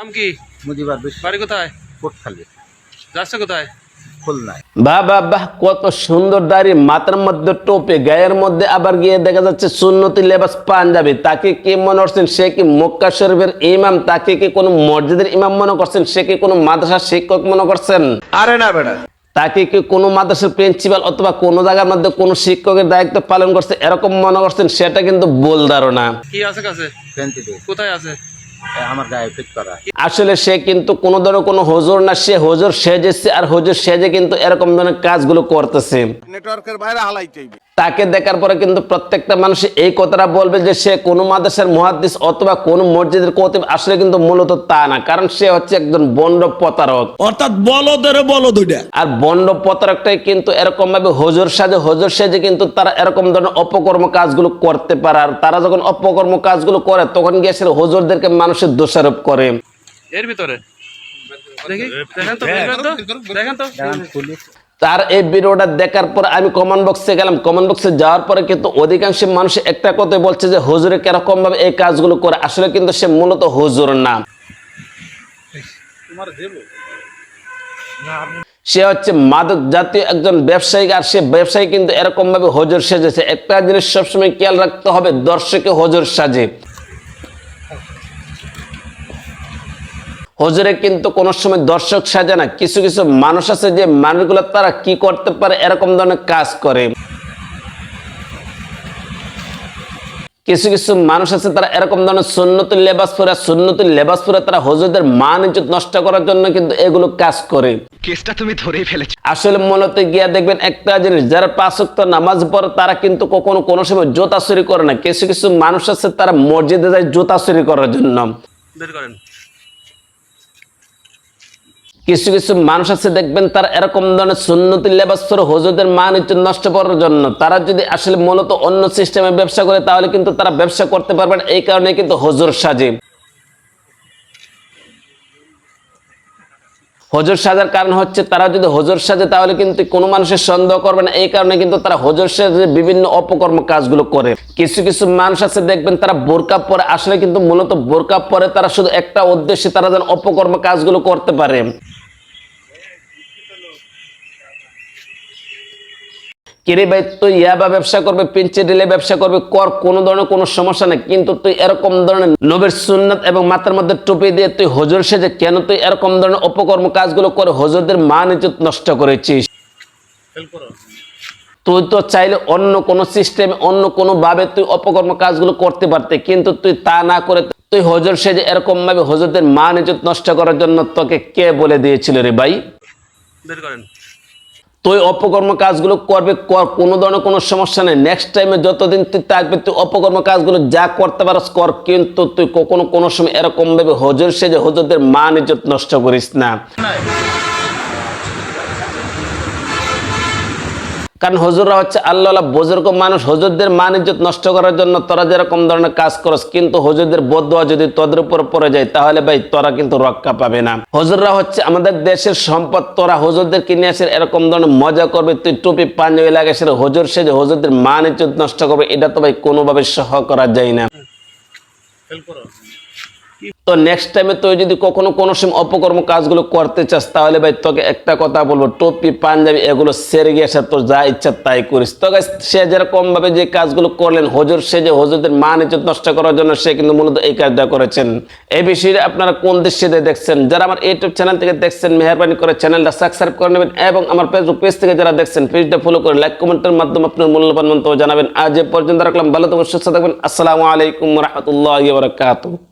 নাম কি? মুজিবার বিশ্ব বাড়ি কোথায়? কোটখালি। যাচ্ছে কোথায়? খুলনায়। বাহ বাহ বাহ কত সুন্দর দাড়ি মাথার মধ্যে টোপে গায়ের মধ্যে আবার গিয়ে দেখা যাচ্ছে সুন্নতি লেবাস পাঞ্জাবি। তাকে কি মনে করছেন সে কি মক্কা শরীফের ইমাম? তাকে কি কোনো মসজিদের ইমাম মনে করছেন? সে কি কোনো মাদ্রাসার শিক্ষক মনে করছেন? আরে না বেটা। তাকে কি কোনো মাদ্রাসার প্রিন্সিপাল অথবা কোনো জায়গার মধ্যে কোনো শিক্ষকের দায়িত্ব পালন করছে? এরকম মনে করছেন? সেটা কিন্তু ভুল ধারণা। কি আছে কাছে? কোথায় আছে? আমার গায়ে ফিট করা। আসলে সে কিন্তু কোনো ধরনের কোনো হজর না সে হজর সেজেছে আর হজুর সেজে কিন্তু এরকম ধরনের কাজগুলো করতেছে। নেটওয়ার্কের বাইরে হালাইতে হইবে। তাকে দেখার পরে কিন্তু প্রত্যেকটা মানুষ এই কথাটা বলবে যে সে কোনো মাদ্রাসার মহাদ্দিস অথবা কোনো মসজিদের কতিব আসলে কিন্তু মূলত তা না কারণ সে হচ্ছে একজন বন্ড প্রতারক। অর্থাৎ বলদের বলদ আর বন্ড প্রতারকটাই কিন্তু এরকম ভাবে হজুর সাজে হজুর সাজে কিন্তু তারা এরকম ধরনের অপকর্ম কাজগুলো করতে পারে। আর তারা যখন অপকর্ম কাজগুলো করে তখন গিয়ে সে হজুরদেরকে মানুষের দোষারোপ করে। এর ভিতরে? দেখেন তো। দেখেন তো। দেখেন তো। তার এই ভিডিওটা দেখার পর আমি কমেন্ট বক্সে গেলাম। কমেন্ট বক্সে যাওয়ার পরে কিন্তু অধিকাংশ মানুষ একটা কথা বলছে যে, হুজুরে কীরকম ভাবে এই কাজগুলো করে? আসলে কিন্তু সে মূলত হুজুর না। সে হচ্ছে মাদক জাতীয় একজন ব্যবসায়ী আর সে ব্যবসায়ী কিন্তু এরকম ভাবে হজুর সেজেছে। একটা জিনিস সবসময় খেয়াল রাখতে হবে, দর্শকে হজুর সাজে। হজুরে কিন্তু কোনো সময় দর্শক সাজে না কিছু কিছু মানুষ আছে যে মানুষগুলো তারা কি করতে পারে এরকম ধরনের কাজ করে। কিছু কিছু মানুষ আছে তারা এরকম ধরনের সুন্নতি লেবাস পরে সুন্নতি লেবাস পরে তারা হজুরদের মান ইজ্জত নষ্ট করার জন্য কিন্তু এগুলো কাজ করে। কেসটা তুমি ধরেই ফেলেছো। আসলে মূলত গিয়া দেখবেন একটা জিনিস যারা পাঁচক্ত নামাজ পড়ে তারা কিন্তু কখনো কোনো সময় জোতা চুরি করে না। কিছু কিছু মানুষ আছে তারা মসজিদে যায় জুতা চুরি করার জন্য। বের করেন। কিছু কিছু মানুষ আছে, দেখবেন তারা এরকম ধরনের সুন্নতি লেবাস পরে হজুরদের মান ইজ্জত নষ্ট করার জন্য। তারা যদি আসলে মূলত অন্য সিস্টেমে ব্যবসা করে, তাহলে কিন্তু তারা ব্যবসা করতে পারবে না এই কারণে কিন্তু হজুর সাজে। হজর সাজার কারণ হচ্ছে, তারা যদি হজর সাজে, তাহলে কিন্তু কোনো মানুষের সন্দেহ করবে না। এই কারণে কিন্তু তারা হজর সাজে বিভিন্ন অপকর্ম কাজগুলো করে। কিছু কিছু মানুষ আছে, দেখবেন তারা বোরকা পরে, আসলে কিন্তু মূলত বোরকা পরে তারা শুধু একটা উদ্দেশ্যে তারা যেন অপকর্ম কাজগুলো করতে পারে। কিরে ভাই তুই ইয়াবা ব্যবসা করবে পিঞ্চে ডিলে ব্যবসা করবে কর কোনো ধরনের কোনো সমস্যা নেই। কিন্তু তুই এরকম ধরনের নবীর সুন্নাত এবং মাথার মধ্যে টুপি দিয়ে তুই হজর সেজে কেন তুই এরকম ধরনের অপকর্ম কাজগুলো করে হজরদের মান ইজ্জত নষ্ট করেছিস? তুই তো চাইলে অন্য কোনো সিস্টেমে অন্য কোনো ভাবে তুই অপকর্ম কাজগুলো করতে পারতে কিন্তু তুই তা না করে তুই হজর সেজে এরকম ভাবে হজরদের মান ইজ্জত নষ্ট করার জন্য তোকে কে বলে দিয়েছিল রে ভাই? বের করেন। তুই অপকর্ম কাজগুলো করবে, কর, কোনো ধরনের কোনো সমস্যা নেই। নেক্সট টাইমে যতদিন তুই থাকবে, তুই অপকর্ম কাজগুলো যা করতে পারস, কর। কিন্তু তুই কখনো কোনো সময় এরকমভাবে হজর সেজে হজরদের মান ইজ্জত নষ্ট করিস না। কারণ হজুররা হচ্ছে আল্লাহ বুজুর্গ মানুষ, হজুরদের মান ইজ্জত নষ্ট করার জন্য তোরা যেরকম ধরনের কাজ করস, কিন্তু হজুরদের বদুয়া যদি তোদের উপর পড়ে যায়, তাহলে ভাই তোরা কিন্তু রক্ষা পাবে না। হজুররা হচ্ছে আমাদের দেশের সম্পদ, তোরা হজুরদের কিনে আসে এরকম ধরনের মজা করবে, তুই টুপি, পাঞ্জাবি লাগে সেটা হজুর সেজে হজুরদের মান ইজ্জত নষ্ট করবে, এটা তো ভাই কোনোভাবে সহ করা যায় না। তো নেক্সট টাইমে তুই যদি কখনো কোনো সময় অপকর্ম কাজগুলো করতে চাস, তাহলে ভাই তোকে একটা কথা বলব, টুপি, পাঞ্জাবি এগুলো সেরে গিয়ে এসে তোর যা ইচ্ছা তাই করিস। তো সে যেরকম ভাবে যে কাজগুলো করলেন, হজুর সে যে হজুরদের মান ইজ্জত নষ্ট করার জন্য সে কিন্তু মূলত এই কাজটা করেছেন। এই বিষয়ে আপনারা কোন দৃশ্যে দেখছেন? যারা আমার ইউটিউব চ্যানেল থেকে দেখছেন, মেহরবানি করে চ্যানেলটা সাবস্ক্রাইব করে নেবেন এবং আমার ফেসবুক পেজ থেকে যারা দেখছেন পেজটা ফলো করে লাইক কমেন্টের মাধ্যমে আপনার মূল্যবান মন্তব্য জানাবেন। আজ এ পর্যন্ত রাখলাম, ভালো থাকবেন, সুস্থ থাকবেন। আসসালামু আলাইকুম রহমতুল্লাহ বারকাতুহ।